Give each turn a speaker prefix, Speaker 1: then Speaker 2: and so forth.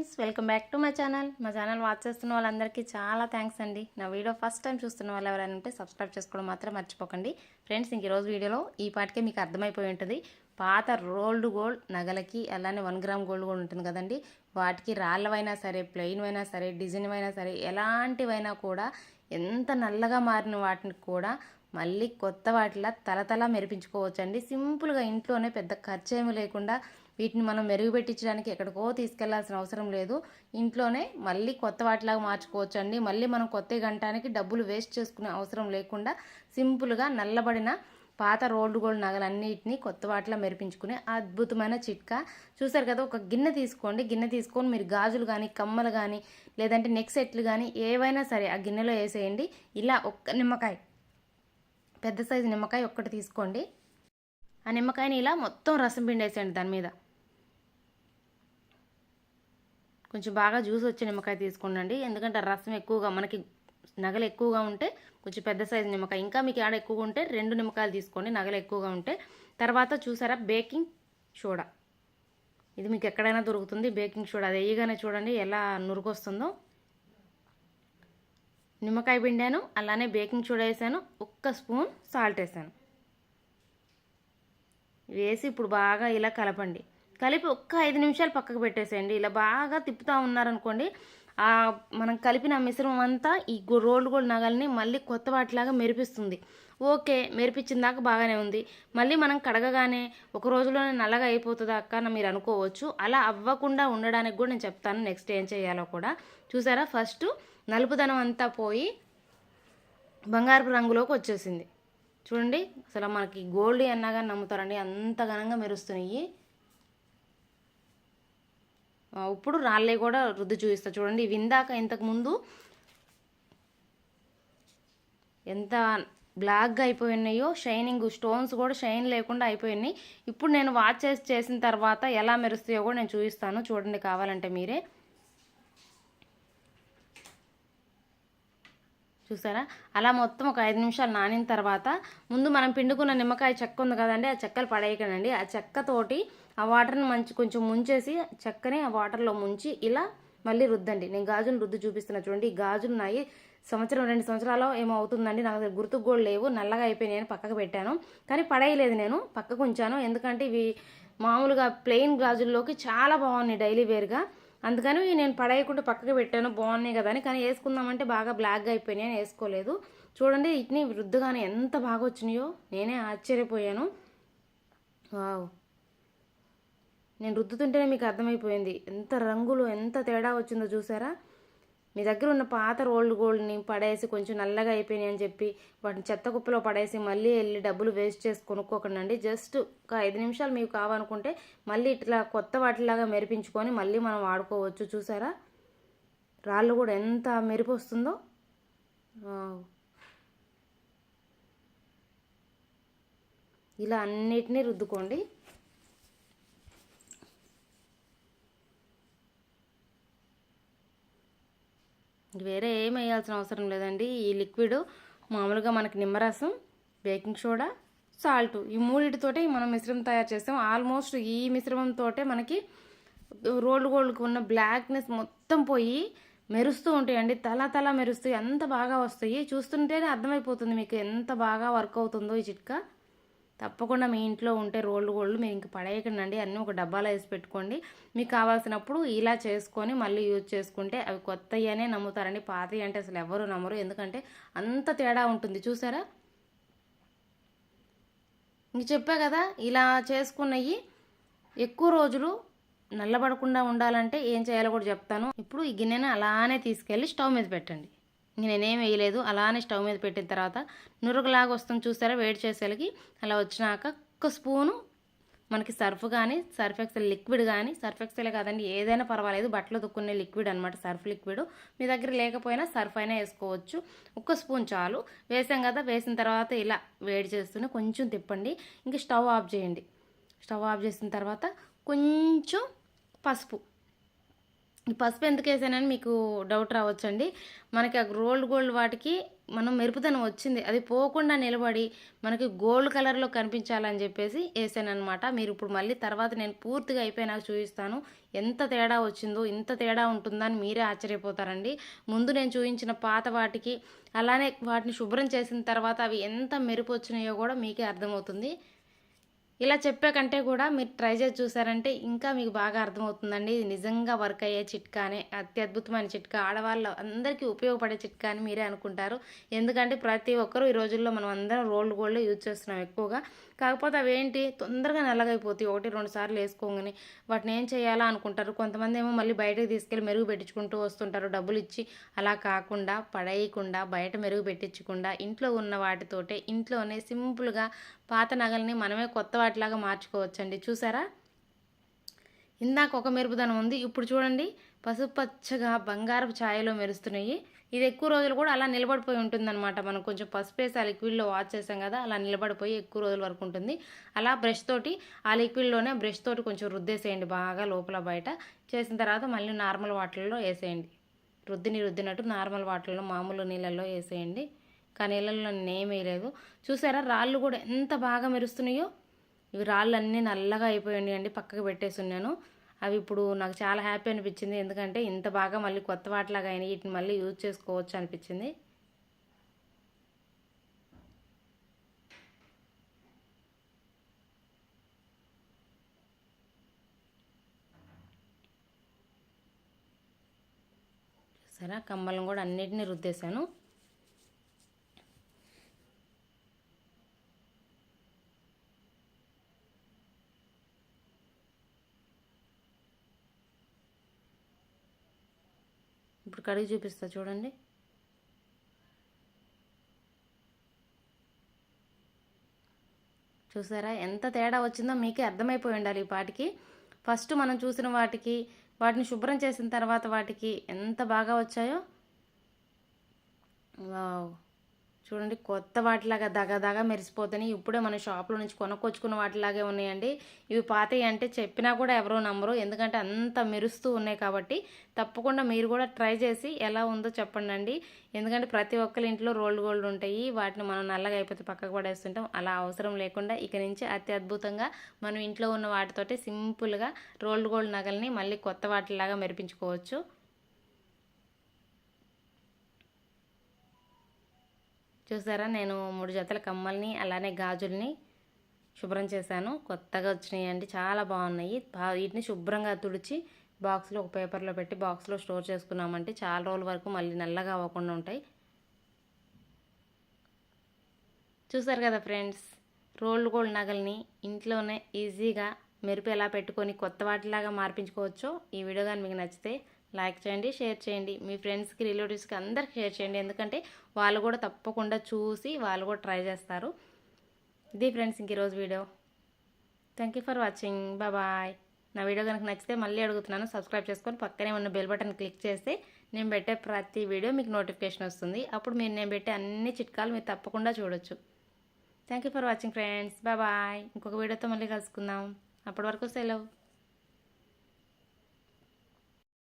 Speaker 1: Friends welcome back to my channel. మా channel watch చేస్తున్న వాళ్ళందరికీ చాలా థ్యాంక్స్ అండి. నా వీడియో ఫస్ట్ టైం చూస్తున్న వాళ్ళు ఎవరైనా ఉంటే సబ్స్క్రైబ్ చేసుకోవడం మాత్రం మర్చిపోకండి. ఫ్రెండ్స్ ఇంక ఈరోజు వీడియోలో ఈ పాటికే మీకు అర్థమైపోయి ఉంటుంది. పాత రోల్డ్ గోల్డ్ నగలకి అలానే వన్ గ్రామ్ గోల్డ్ కూడా ఉంటుంది కదండి. వాటికి రాళ్ళవైనా సరే ప్లెయిన్ అయినా సరే డిజైన్ అయినా సరే ఎలాంటివైనా కూడా ఎంత నల్లగా మారిన వాటిని కూడా మళ్ళీ కొత్త వాటిలా తలతలా మెరిపించుకోవచ్చండి. సింపుల్గా ఇంట్లోనే పెద్ద ఖర్చు ఏమీ లేకుండా వీటిని మనం మెరుగుపెట్టించడానికి ఎక్కడికో తీసుకెళ్ళాల్సిన అవసరం లేదు. ఇంట్లోనే మళ్ళీ కొత్త వాటిలాగా మార్చుకోవచ్చు అండి మళ్ళీ మనం కొత్త గంటానికి డబ్బులు వేస్ట్ చేసుకునే అవసరం లేకుండా సింపుల్గా నల్లబడిన పాత రోల్డ్ గోల్డ్ నగలన్నిటిని కొత్త వాటిలా మెరిపించుకునే అద్భుతమైన చిట్కా. చూసారు కదా ఒక గిన్నె తీసుకోండి. గిన్నె తీసుకొని మీరు గాజులు కానీ కమ్మలు కానీ లేదంటే నెక్ సెట్లు కానీ ఏవైనా సరే ఆ గిన్నెలో వేసేయండి. ఇలా ఒక్క నిమ్మకాయ పెద్ద సైజు నిమ్మకాయ ఒక్కటి తీసుకోండి. ఆ నిమ్మకాయని ఇలా మొత్తం రసం పిండేసేయండి దాని మీద. కొంచెం బాగా జ్యూస్ వచ్చే నిమ్మకాయ తీసుకోండి ఎందుకంటే రసం ఎక్కువగా మనకి నగలు ఎక్కువగా ఉంటే కొంచెం పెద్ద సైజు నిమ్మకాయ. ఇంకా మీకు ఆడ ఎక్కువగా ఉంటే రెండు నిమ్మకాయలు తీసుకోండి నగలు ఎక్కువగా ఉంటే. తర్వాత చూసారా బేకింగ్ సోడా? ఇది మీకు ఎక్కడైనా దొరుకుతుంది బేకింగ్ సోడా. అది వేయగానే చూడండి ఎలా నురుకొస్తుందో నిమ్మకాయ పిండాను అలానే బేకింగ్ సోడా వేసాను ఒక్క స్పూన్ సాల్ట్ వేసాను. వేసి ఇప్పుడు బాగా ఇలా కలపండి. కలిపి ఒక్క ఐదు నిమిషాలు పక్కకు పెట్టేసేయండి. ఇలా బాగా తిప్పుతూ ఉన్నారనుకోండి ఆ మనం కలిపిన మిశ్రమం అంతా ఈ రోల్డ్ గోల్డ్ నగల్ని మళ్ళీ కొత్త వాటిలాగా మెరిపిస్తుంది. ఓకే మెరిపించిన దాకా బాగానే ఉంది. మళ్ళీ మనం కడగగానే ఒక రోజులోనే నల్లగా అయిపోతుందా అక్క అని మీరు అనుకోవచ్చు. అలా అవ్వకుండా ఉండడానికి కూడా నేను చెప్తాను నెక్స్ట్ ఏం చేయాలో కూడా. చూసారా? ఫస్ట్ నలుపుదనం అంతా పోయి బంగారపు రంగులోకి వచ్చేసింది. చూడండి అసలు మనకి గోల్డ్ అన్నాగా నమ్ముతారండి. అంత ఘనంగా మెరుస్తున్నాయి. ఇప్పుడు రాళ్ళే కూడా రుద్ది చూపిస్తా. చూడండి ఇవి ఇందాక ఎంత బ్లాక్గా అయిపోయి ఉన్నాయో షైనింగ్ స్టోన్స్ కూడా షైన్ లేకుండా అయిపోయినాయి ఇప్పుడు నేను వాచ్ చేసి చేసిన తర్వాత ఎలా మెరుస్తాయో కూడా నేను చూపిస్తాను. చూడండి కావాలంటే మీరే. చూసారా? అలా మొత్తం ఒక ఐదు నిమిషాలు నానిన తర్వాత ముందు మనం పిండుకున్న నిమ్మకాయ చెక్క ఉంది కదండి ఆ చెక్కలు పడేయకనండి ఆ చెక్కతోటి ఆ వాటర్ని మంచి కొంచెం ముంచేసి చక్కనే ఆ వాటర్లో ముంచి ఇలా మళ్ళీ రుద్దండి. నేను గాజులు రుద్దు చూపిస్తున్నా చూడండి. ఈ గాజులు నాయి సంవత్సరం రెండు సంవత్సరాలు ఏమో అవుతుందండి నాకు దగ్గర గుర్తుకు కూడా లేవు. నల్లగా అయిపోయి నేను పక్కకు పెట్టాను. కానీ పడేయలేదు నేను. పక్కకు ఉంచాను. ఎందుకంటే ఇవి మామూలుగా ప్లెయిన్ గాజుల్లోకి చాలా బాగున్నాయి డైలీ వేర్గా. అందుకని నేను పడేయకుండా పక్కకు పెట్టాను. బాగున్నాయి కదా అని. కానీ వేసుకుందామంటే బాగా బ్లాక్గా అయిపోయినాయి అని వేసుకోలేదు. చూడండి వీటిని వృద్ధుగానే ఎంత బాగా వచ్చినాయో. నేనే ఆశ్చర్యపోయాను. వావ్. నేను రుద్దుతుంటేనే మీకు అర్థమైపోయింది. ఎంత రంగులు ఎంత తేడా వచ్చిందో చూసారా? మీ దగ్గర ఉన్న పాత రోల్డ్ గోల్డ్ని పడేసి కొంచెం నల్లగా అయిపోయినాయి అని చెప్పి వాటిని చెత్త కుప్పలో పడేసి మళ్ళీ వెళ్ళి డబ్బులు వేస్ట్ చేసి కొనుక్కోకండి జస్ట్ ఒక ఐదు నిమిషాలు మీకు కావాలనుకుంటే మళ్ళీ ఇట్లా కొత్త వాటిలాగా మెరిపించుకొని మళ్ళీ మనం వాడుకోవచ్చు. చూసారా? రాళ్ళు కూడా ఎంత మెరుపు వస్తుందో. ఇలా అన్నిటినీ రుద్దుకోండి. వేరే ఏం వేయాల్సిన అవసరం లేదండి. ఈ లిక్విడ్ మామూలుగా మనకి నిమ్మరసం బేకింగ్ సోడా సాల్ట్ ఈ మూడింటితోటే మనం మిశ్రమం తయారు చేస్తాం. ఆల్మోస్ట్ ఈ మిశ్రమంతోటే మనకి రోల్డ్ గోల్డ్కి ఉన్న బ్లాక్నెస్ మొత్తం పోయి మెరుస్తూ ఉంటాయండి. తల తల మెరుస్తాయి అంత బాగా వస్తాయి? చూస్తుంటేనే అర్థమైపోతుంది మీకు ఎంత బాగా వర్క్ అవుతుందో ఈ చిట్కా. తప్పకుండా మీ ఇంట్లో ఉంటే రోళ్ళు గోల్డ్ మీరు ఇంక పడేయకండి అన్నీ ఒక డబ్బాలో వేసి పెట్టుకోండి. మీకు కావాల్సినప్పుడు ఇలా చేసుకొని మళ్ళీ యూజ్ చేసుకుంటే అవి కొత్తవి అనే నమ్ముతారండి. పాతవి అంటే అసలు ఎవరు నమ్మరు. ఎందుకంటే అంత తేడా ఉంటుంది. చూసారా? ఇంక చెప్పా కదా ఇలా చేసుకున్నవి ఎక్కువ రోజులు నల్లబడకుండా ఉండాలంటే ఏం చేయాలో కూడా చెప్తాను. ఇప్పుడు ఈ గిన్నెను అలానే తీసుకెళ్ళి స్టవ్ మీద పెట్టండి. ఇంక నేనేం వేయలేదు. అలానే స్టవ్ మీద పెట్టిన తర్వాత నురుగులాగా వస్తుంది చూసారా? వేడి చేసేలకి అలా వచ్చినాక ఒక్క స్పూను మనకి సర్ఫ్ కానీ సర్ఫ్ ఎక్సెల్ లిక్విడ్ కానీ సర్ఫ్ ఎక్సెల్ కాదండి ఏదైనా పర్వాలేదు. బట్టలు దుక్కునే లిక్విడ్ అనమాట సర్ఫ్ లిక్విడ్. మీ దగ్గర లేకపోయినా సర్ఫ్ అయినా వేసుకోవచ్చు. ఒక్క స్పూన్ చాలు. వేసాం కదా వేసిన తర్వాత ఇలా వేడి చేస్తూనే కొంచెం తిప్పండి. ఇంకా స్టవ్ ఆఫ్ చేయండి. స్టవ్ ఆఫ్ చేసిన తర్వాత కొంచెం పసుపు. పసుపు ఎందుకు వేసానని మీకు డౌట్ రావచ్చండి. మనకి ఆ గోల్డ్ గోల్డ్ వాటికి మనం మెరుపుదనం వచ్చింది. అది పోకుండా నిలబడి మనకి గోల్డ్ కలర్లో కనిపించాలని చెప్పేసి వేసాను అనమాట మీరు ఇప్పుడు మళ్ళీ తర్వాత నేను పూర్తిగా అయిపోయినాక చూపిస్తాను. ఎంత తేడా వచ్చిందో ఇంత తేడా ఉంటుందని మీరే ఆశ్చర్యపోతారండి. ముందు నేను చూపించిన పాత వాటికి అలానే వాటిని శుభ్రం చేసిన తర్వాత అవి ఎంత మెరుపు వచ్చినాయో కూడా మీకే అర్థమవుతుంది. ఇలా చెప్పే కంటే కూడా మీరు ట్రై చేసి చూసారంటే ఇంకా మీకు బాగా అర్థమవుతుందండి. ఇది నిజంగా వర్క్ అయ్యే చిట్కానే అత్యద్భుతమైన చిట్కా. ఆడవాళ్ళు అందరికీ ఉపయోగపడే చిట్కా అని మీరే అనుకుంటారు. ఎందుకంటే ప్రతి ఒక్కరూ ఈ రోజుల్లో మనం అందరం రోల్డ్ గోల్డ్ యూజ్ చేస్తున్నాం ఎక్కువగా. కాకపోతే అవి ఏంటి? తొందరగా నల్లగైపోతాయి. ఒకటి రెండు సార్లు వేసుకోగానే వాటిని ఏం చేయాలా అనుకుంటారు? కొంతమంది ఏమో మళ్ళీ బయటకు తీసుకెళ్ళి మెరుగు పెట్టించుకుంటూ వస్తుంటారు. డబ్బులు ఇచ్చి అలా కాకుండా పడేయకుండా బయట మెరుగు పెట్టించకుండా ఇంట్లో ఉన్న వాటితోటే ఇంట్లోనే సింపుల్గా పాత నగల్ని మనమే కొత్త వాటిలాగా మార్చుకోవచ్చండి. చూసారా? ఇందాక ఒక మెరుపుదనం ఉంది. ఇప్పుడు చూడండి. పసుపు పచ్చగా బంగారపు ఛాయలో మెరుస్తున్నాయి. ఇది ఎక్కువ రోజులు కూడా అలా నిలబడిపోయి ఉంటుందన్నమాట. మనం కొంచెం పసుపు వేసి ఆ లిక్విడ్లో వాష్ చేసాం కదా అలా నిలబడిపోయి ఎక్కువ రోజుల వరకు ఉంటుంది. అలా బ్రష్ తోటి ఆ లిక్విడ్లోనే బ్రష్ తోటి కొంచెం రుద్దేసేయండి బాగా లోపల బయట. చేసిన తర్వాత మళ్ళీ నార్మల్ వాటర్లో వేసేయండి. రుద్దిని రుద్దినట్టు నార్మల్ వాటర్లో మామూలు నీళ్ళల్లో వేసేయండి. కానీ నీళ్ళల్లో నేనేం వేయలేదు. చూసారా రాళ్ళు కూడా ఎంత బాగా మెరుస్తున్నాయో? ఇవి రాళ్ళు అన్నీ నల్లగా అయిపోయి అండి పక్కకు పెట్టేసి ఉన్నాను. అవి ఇప్పుడు నాకు చాలా హ్యాపీ అనిపించింది. ఎందుకంటే ఇంత బాగా మళ్ళీ కొత్త వాటిలాగా అయినాయి. వీటిని మళ్ళీ యూజ్ చేసుకోవచ్చు అనిపించింది. సరే కమ్మలను కూడా అన్నిటినీ రుద్దేశాను. ఇప్పుడు కడిగి చూపిస్తా చూడండి. చూసారా? ఎంత తేడా వచ్చిందో మీకే అర్థమైపోయి ఉండాలి ఈ పాటికి. ఫస్ట్ మనం చూసిన వాటికి వాటిని శుభ్రం చేసిన తర్వాత వాటికి ఎంత బాగా వచ్చాయో. వావ్. చూడండి కొత్త వాటిలాగా దగ దగ మెరిసిపోతున్నాయి. ఇప్పుడే మన షాప్లో నుంచి కొనుక్కొచ్చుకున్న వాటిలాగే ఉన్నాయండి. ఇవి పాతవి అంటే చెప్పినా కూడా ఎవరో నమ్మరు. ఎందుకంటే అంత మెరుస్తూ ఉన్నాయి కాబట్టి తప్పకుండా మీరు కూడా ట్రై చేసి ఎలా ఉందో చెప్పండి అండి ఎందుకంటే ప్రతి ఒక్కరి ఇంట్లో రోల్డ్ గోల్డ్ ఉంటాయి. వాటిని మనం నల్లగా అయిపోతే పక్కకు పడేస్తుంటాం. అలా అవసరం లేకుండా ఇక నుంచి అతి అద్భుతంగా మనం ఇంట్లో ఉన్న వాటితోటి సింపుల్గా రోల్డ్ గోల్డ్ నగల్ని మళ్ళీ కొత్త వాటిలాగా మెరిపించుకోవచ్చు. చూసారా? నేను మూడు జతల కమ్మల్ని అలానే గాజుల్ని శుభ్రం చేశాను. కొత్తగా వచ్చినాయి అండి చాలా బాగున్నాయి. వీటిని శుభ్రంగా తుడిచి బాక్స్లో ఒక పేపర్లో పెట్టి బాక్స్లో స్టోర్ చేసుకున్నామంటే చాలా రోజుల వరకు మళ్ళీ నల్లగా అవ్వకుండా ఉంటాయి. చూసారు కదా ఫ్రెండ్స్? రోల్డ్ గోల్డ్ నగల్ని ఇంట్లోనే ఈజీగా మెరుపు ఎలా పెట్టుకొని కొత్త వాటిలాగా మార్పించుకోవచ్చో ఈ వీడియో కానీ మీకు నచ్చితే లైక్ చేయండి షేర్ చేయండి. మీ ఫ్రెండ్స్కి రిలేటివ్స్కి అందరికి షేర్ చేయండి. ఎందుకంటే వాళ్ళు కూడా తప్పకుండా చూసి వాళ్ళు కూడా ట్రై చేస్తారు. ఇది ఫ్రెండ్స్ ఇంక ఈరోజు video. Thank you for watching bye నా వీడియో కనుక నచ్చితే మళ్ళీ అడుగుతున్నాను. సబ్స్క్రైబ్ చేసుకొని పక్కనే ఉన్న బెల్ బటన్ క్లిక్ చేస్తే నేను పెట్టే ప్రతి వీడియో మీకు నోటిఫికేషన్ వస్తుంది. అప్పుడు మీరు నేను పెట్టే అన్ని చిట్కాలు మీరు తప్పకుండా చూడొచ్చు. Thank you for watching friends bye ఇంకొక వీడియోతో మళ్ళీ కలుసుకుందాం. అప్పటి వరకు సెలవు.